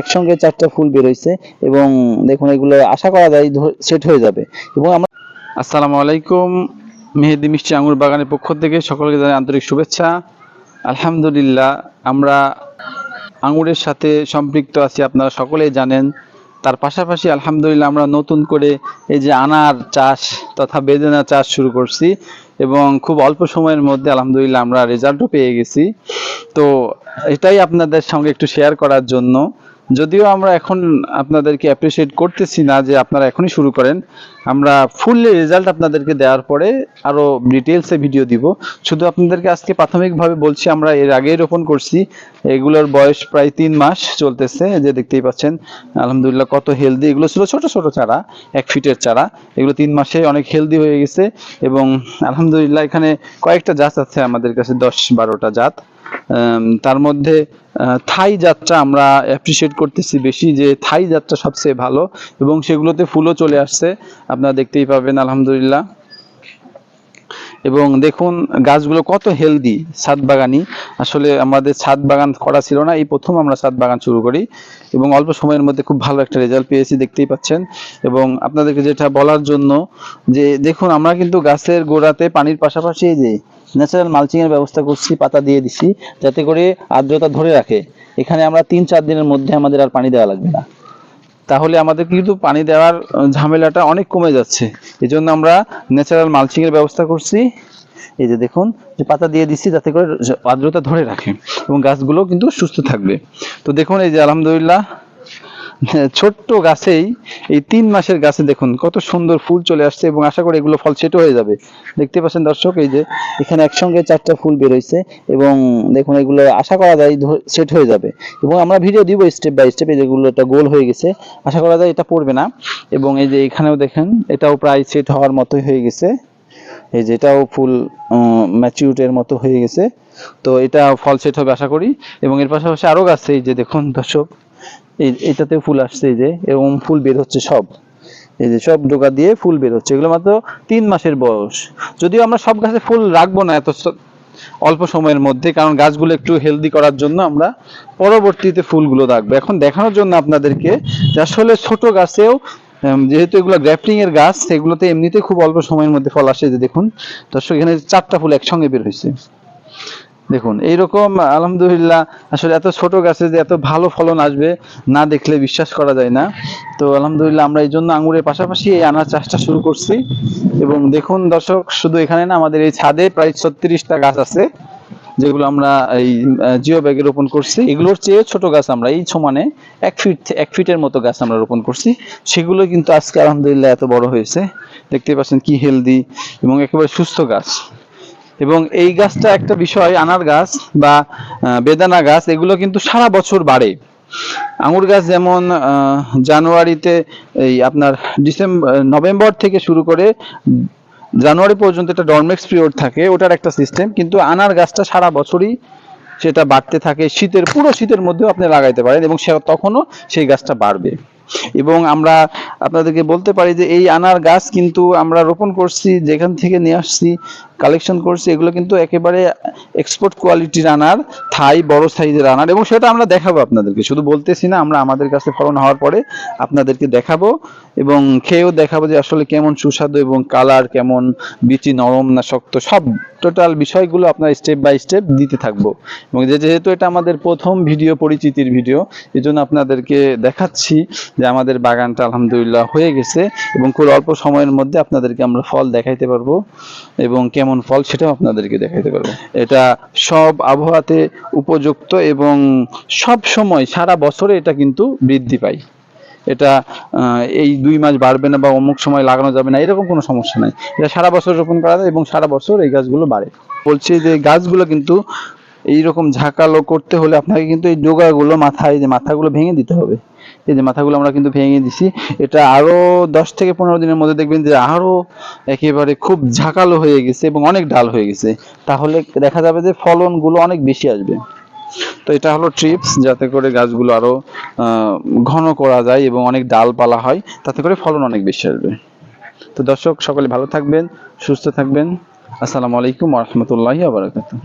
একসঙ্গে চারটা ফুল বেরোইছে এবং দেখুন, এগুলো আশা করা যায় সেট হয়ে যাবে। এবং আমরা আসসালামু আলাইকুম, মেহেদি মিষ্টি আঙুর বাগানের পক্ষ থেকে সকলকে জানাই আন্তরিক শুভেচ্ছা। আলহামদুলিল্লাহ, আমরা আঙুরের সাথে সম্পৃক্ত আছি, আপনারা সকলেই জানেন। তার পাশাপাশি আলহামদুলিল্লাহ, আমরা নতুন করে এই যে আনার চাষ তথা বেদানা চাষ শুরু করছি এবং খুব অল্প সময়ের মধ্যে আলহামদুলিল্লাহ, আমরা রেজাল্টও পেয়ে গেছি। তো এটাই আপনাদের সঙ্গে একটু শেয়ার করার জন্য। যদিও আমরা এখন আপনাদেরকে অ্যাপ্রিসিয়েট করতেছি না যে আপনারা এখনই শুরু করেন, আমরা ফুললি রেজাল্ট আপনাদেরকে দেওয়ার পরে আরও ডিটেলসে ভিডিও দিব। শুধু আপনাদেরকে আজকে প্রাথমিকভাবে বলছি, আমরা এর আগেই রোপণ করছি, এগুলোর বয়স প্রায় তিন মাস চলতেছে যে দেখতেই পাচ্ছেন, আলহামদুলিল্লাহ কত হেলদি এগুলো ছিল ছোট ছোট চারা, এক ফিটের চারা, এগুলো তিন মাসে অনেক হেলদি হয়ে গেছে এবং আলহামদুলিল্লাহ এখানে কয়েকটা জাত আছে আমাদের কাছে, দশ বারোটা জাত। তার মধ্যে থাই যাত্রা আমরা অ্যাপ্রিসিয়েট করতেছি বেশি যে থাই যাত্রা সবচেয়ে ভালো এবং সেগুলোতে ফুলও চলে আসছে। আপনারা দেখতেই পাবেন, আলহামদুলিল্লাহ। এবং দেখুন, গাছগুলো কত হেলদি ছাদ বাগানি। আসলে আমাদের ছাদ বাগান করা ছিল না, এই প্রথম আমরা ছাদ বাগান শুরু করি। এবং অল্প সময়ের মধ্যে খুব ভালো একটা রেজাল্ট পেয়েছি, দেখতেই পাচ্ছেন। এবং আপনাদেরকে যেটা বলার জন্য যে, দেখুন, আমরা কিন্তু গাছের গোড়াতে পানির পাশাপাশি যে ন্যাচারাল মালচিং এর ব্যবস্থা করছি, পাতা দিয়ে দিছি, যাতে করে আর্দ্রতা ধরে রাখে। এখানে আমরা তিন চার দিনের মধ্যে আমাদের আর পানি দেওয়া লাগবে না। তাহলে আমাদের কিন্তু পানি দেওয়ার ঝামেলাটা অনেক কমে যাচ্ছে। এই জন্য আমরা ন্যাচারাল মালচিং এর ব্যবস্থা করছি। এই যে দেখুন, যে পাতা দিয়ে দিচ্ছি, যাতে করে আর্দ্রতা ধরে রাখে এবং গাছগুলো কিন্তু সুস্থ থাকবে। তো দেখুন, এই যে আলহামদুলিল্লাহ ছোট্ট গাছেই এই তিন মাসের গাছে দেখুন কত সুন্দর ফুল চলে আসছে এবং আশা করি এগুলো ফল সেট হয়ে যাবে। দেখতে পাচ্ছেন দর্শক, এই যে এখানে একসঙ্গে চারটা ফুল বেরোইছে এবং দেখুন এগুলো আশা করা যায় সেট হয়ে যাবে। এবং আমরা ভিডিও দিব স্টেপ বাই স্টেপ যেগুলো একটা গোল হয়ে গেছে। আশা করা যায় এটা পড়বে না। এবং এই যে এখানেও দেখেন, এটাও প্রায় সেট হওয়ার মতোই হয়ে গেছে। এই যে এটাও ফুল ম্যাচিউটের মতো হয়ে গেছে। তো এটা ফল সেট হবে আশা করি। এবং এর পাশাপাশি আরও গাছ এই যে দেখুন দর্শক। এই এটাতে ফুল আসছে এই যে এরকম ফুল বের হচ্ছে সব। এই যে সব ডোকা দিয়ে ফুল বের হচ্ছে। এগুলো মাত্র তিন মাসের বয়স। যদিও আমরা সব গাছে ফুল রাখব না এত অল্প সময়ের মধ্যে, কারণ গাছগুলো একটু হেলদি করার জন্য আমরা পরবর্তীতে ফুলগুলো রাখব। এখন দেখানোর জন্য আপনাদেরকে আসলে ছোট গাছেও যেহেতু এগুলো গ্রাফটিং এর গাছ, সেগুলোতে এমনিতে খুব অল্প সময়ের মধ্যে ফল আসে। যে দেখুন, দর্শক, এখানে চারটা ফুল একসঙ্গে বের হয়েছে। দেখুন, এইরকম, আলহামদুলিল্লাহ, আসলে এত ছোট গাছে যে এত ভালো ফলন আসবে, না দেখলে বিশ্বাস করা যায় না। তো আলহামদুলিল্লাহ, আমরা এই জন্য আঙুরের পাশাপাশি এই আনার চাষটা শুরু করছি। এবং দেখুন, দর্শক, শুধু এখানে না, আমাদের এই ছাদে প্রায় ছত্রিশটা গাছ আছে, যেগুলো আমরা এই জিও ব্যাগে রোপণ করছি। এগুলোর চেয়ে ছোট গাছ আমরা, এই সমানে এক ফিট, এক ফিটের মতো গাছ আমরা রোপণ করছি। সেগুলো কিন্তু আজকে, আলহামদুলিল্লাহ, এত বড় হয়েছে। দেখতে পাচ্ছেন কি হেলদি এবং একেবারে সুস্থ গাছ। এবং এই গাছটা একটা বিষয়, আনার গাছ বা বেদানা গাছ, এগুলো কিন্তু সারা বছর বাড়ে। আঙুর গাছ যেমন জানুয়ারিতে এই আপনার ডিসেম্বর নভেম্বর থেকে শুরু করে জানুয়ারি পর্যন্ত একটা ডরমেক্স পিরিয়ড থাকে, ওটার একটা সিস্টেম কিন্তু আনার গাছটা সারা বছরই সেটা বাড়তে থাকে। শীতের, পুরো শীতের মধ্যেও আপনি লাগাইতে পারেন এবং সে তখনও সেই গাছটা বাড়বে। এবং আমরা আপনাদেরকে বলতে পারি যে এই আনার গাছ কিন্তু আমরা রোপণ করছি, যেখান থেকে নিয়ে আসছি কালেকশন করছি, এগুলো কিন্তু একেবারে এক্সপোর্ট কোয়ালিটির আনার থাই বড় সাইজের আনার এবং সেটা আমরা দেখাবো আপনাদেরকে। শুধু বলতেছি না, আমরা আমাদের কাছে ফলন হওয়ার পরে আপনাদেরকে দেখাবো এবং খেয়েও দেখাবো যে আসলে কেমন সুস্বাদু এবং কালার কেমন, বিচি নরম না শক্ত, সব টোটাল বিষয়গুলো আপনার স্টেপ বাই স্টেপ দিতে থাকব। এবং যেহেতু এটা আমাদের প্রথম ভিডিও, পরিচিতির ভিডিও এই জন্য আপনাদেরকে দেখাচ্ছি যে আমাদের বাগানটা আলহামদুলিল্লাহ হয়ে গেছে এবং খুব অল্প সময়ের মধ্যে আপনাদেরকে আমরা ফল দেখাইতে পারব এবং কেমন ফল সেটাও আপনাদেরকে দেখাইতে পারব। এটা সব আবহাওয়াতে উপযুক্ত এবং সব সময়, সারা বছরে এটা কিন্তু বৃদ্ধি পায়। এটা এই দুই মাস বাড়বে না বা অমুক সময় লাগানো যাবে না, এরকম কোনো সমস্যা নাই। এটা সারা বছর রোপণ করা যায় এবং সারা বছর এই গাছগুলো বাড়ে। বলছি যে গাছগুলো কিন্তু এইরকম ঝাঁকালো করতে হলে আপনাকে কিন্তু এই ডোগাগুলো মাথায় যে মাথাগুলো ভেঙে দিতে হবে। এই যে মাথাগুলো আমরা কিন্তু ভেঙে দিছি এটা আরও দশ থেকে পনেরো দিনের মধ্যে দেখবেন যে আরও একেবারে খুব ঝাঁকালো হয়ে গেছে এবং অনেক ডাল হয়ে গেছে। তাহলে দেখা যাবে যে ফলনগুলো অনেক বেশি আসবে। তো এটা হলো ট্রিপস যাতে করে গাছগুলো আরও আহ, ঘন করা যায় এবং অনেক ডালপালা হয় তাতে করে ফলন অনেক বেশি আসবে। তো দর্শক সকলে ভালো থাকবেন সুস্থ থাকবেন। আসসালামু আলাইকুম রহমতুল্লাহি আবরাকাতুহ